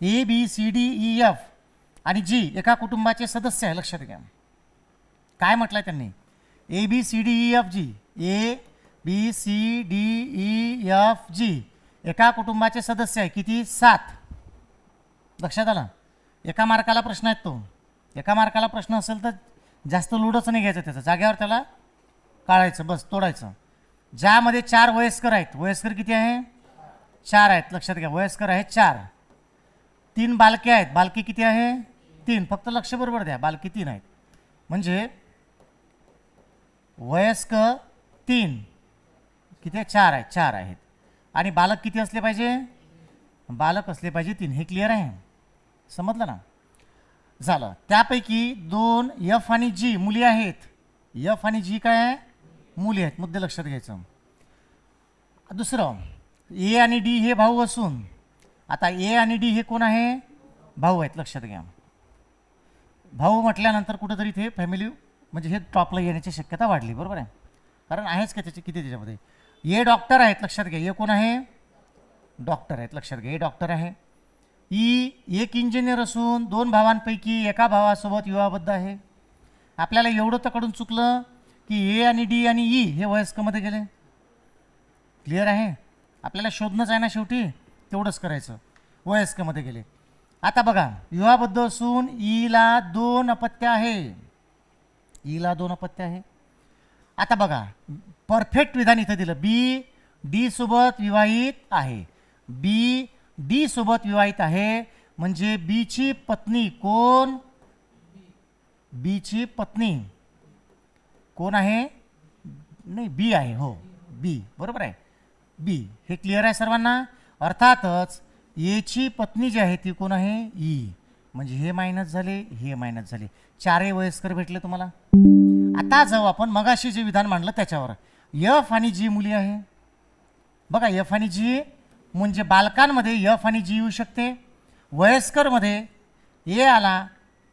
A B C D E F आणि G एका कुटुंबाचे सदस्य आहे. लक्षात घ्या. काय म्हटलं त्यांनी? A B C D E F G A B C D E F G एका कुटुंबाचे सदस्य आहे. किती? सात. लक्षात आलं? एका मार्काला प्रश्न आहेत तो. एका मार्काला प्रश्न असेल तर जास्त लुडच नाही घ्यायचं त्याचं. जाग्यावर त्याला काढायचं बस तोडायचं. ज्यामध्ये चार वयस्कर आहेत. वयस्कर किती आहे? चार आहेत. लक्षात घ्या. वयस्कर आहेत चार. तीन बालके आहेत. बालके किती आहे? तीन. फक्त लक्ष बरोबर द्या. बालके तीन आहेत. म्हणजे वयस्क तीन. किती आहे चार आहेत. चार आहेत. आणि बालक किती असले पाहिजे? बालक असले पाहिजे तीन. हे क्लिअर आहे? समजलं ना? झालं. त्यापैकी दोन यफ आणि जी मुली आहेत. यफ आणि जी काय आहे? मुली आहेत. मुद्दे लक्षात घ्यायचं. दुसरं ए आणि डी हे भाऊ असून आता ए आणि डी हे कोण आहे? भाऊ आहेत लक्षात घ्या. भाऊ म्हटल्यानंतर कुठंतरी ते फॅमिली म्हणजे हे टॉपला येण्याची शक्यता वाढली बरोबर आहे? कारण आहेच का त्याचे किती त्याच्यामध्ये? ए डॉक्टर आहेत लक्षात घ्या. ए कोण आहे? डॉक्टर आहेत लक्षात घ्या. ए डॉक्टर आहे. ई एक इंजिनियर असून दोन भावांपैकी एका भावासोबत विवाहबद्ध आहे. आपल्याला एवढं तर कडून चुकलं की ए आणि डी आणि ई हे वयस्कमध्ये गेले. क्लिअर आहे? आपल्याला शोधणंच आहे ना शेवटी. तेवढंच करायचं. वयस्कमध्ये गेले. आता बघा युवाबद्ध असून ईला दोन अपत्य आहे. ईला दोन अपत्य आहे. आता बघा परफेक्ट विधान इथं दिलं. बी डी सोबत विवाहित आहे. बी डी सोबत विवाहित आहे. म्हणजे बीची पत्नी कोण? बीची पत्नी. कोण आहे? नाही बी आहे हो. बी बरोबर आहे. बी हे क्लिअर आहे सर्वांना? अर्थातच एची पत्नी जी आहे ती कोण आहे? ई. म्हणजे हे मायनस झाले हे मायनस झाले. चारही वयस्कर भेटले तुम्हाला? आता जाऊ आपण मगाशी जे विधान मांडलं त्याच्यावर. यफ आणि जी मुली आहे. बघा यफ आणि जी म्हणजे बालकांमध्ये यफ आणि जी येऊ शकते. वयस्करमध्ये ए आला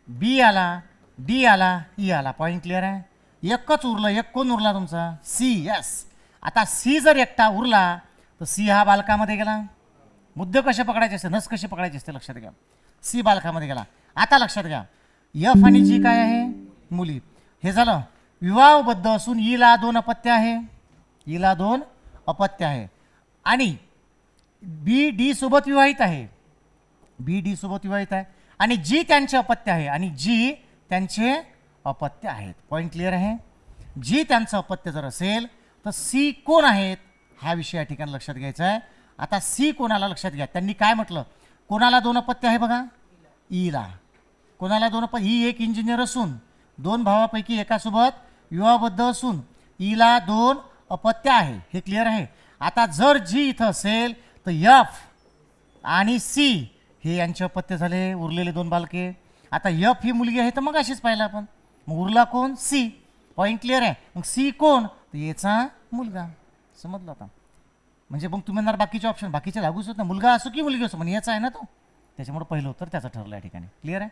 बी आला डी आला ई आला. पॉईंट क्लिअर आहे? एकच उरलं एक कोण उरला तुमचा? सी यस आता सी जर एकटा उरला तर सी हा बालकामध्ये गेला. मुद्दे कसे पकडायचे असते नस कसे पकडायचे असते लक्षात घ्या. सी बालकामध्ये गेला. आता लक्षात घ्या. यफ आणि जी काय आहे? मुली. हे झालं विवाहबद्ध असून ईला दोन अपत्य आहे. ईला दोन अपत्य आहे. आणि बी डी सोबत विवाहित आहे. बी डी सोबत विवाहित आहे. आणि जी त्यांचे अपत्य आहे. आणि जी त्यांचे अपत्य आहेत. पॉईंट क्लिअर आहे? जी त्यांचं अपत्य जर असेल तर सी कोण आहेत? हा विषय या ठिकाणी लक्षात घ्यायचा आहे. आता सी कोणाला लक्षात घ्या? त्यांनी काय म्हटलं? कोणाला दोन अपत्य आहे बघा? ईला. कोणाला दोन अपत्य? ही एक इंजिनियर असून दोन भावापैकी एकासोबत विवाहबद्ध असून ईला दोन अपत्य आहे. हे क्लिअर आहे? आता जर जी इथं असेल तर यफ आणि सी हे यांचे अपत्य झाले उरलेले दोन बालके. आता यफ ही मुलगी आहे तर मग अशीच पाहिलं आपण. मग उरला कोण? सी पॉईंट क्लिअर आहे? मग सी कोण? तर याचा मुलगा. समजलं आता. म्हणजे मग तुम्ही म्हणणार बाकीचे ऑप्शन बाकीचे लागूच होत ना मुलगा असो की मुलगी असो म्हणजे याचा आहे ना तो. त्याच्यामुळे पहिलं उत्तर त्याचं ठरलं या ठिकाणी. क्लिअर आहे?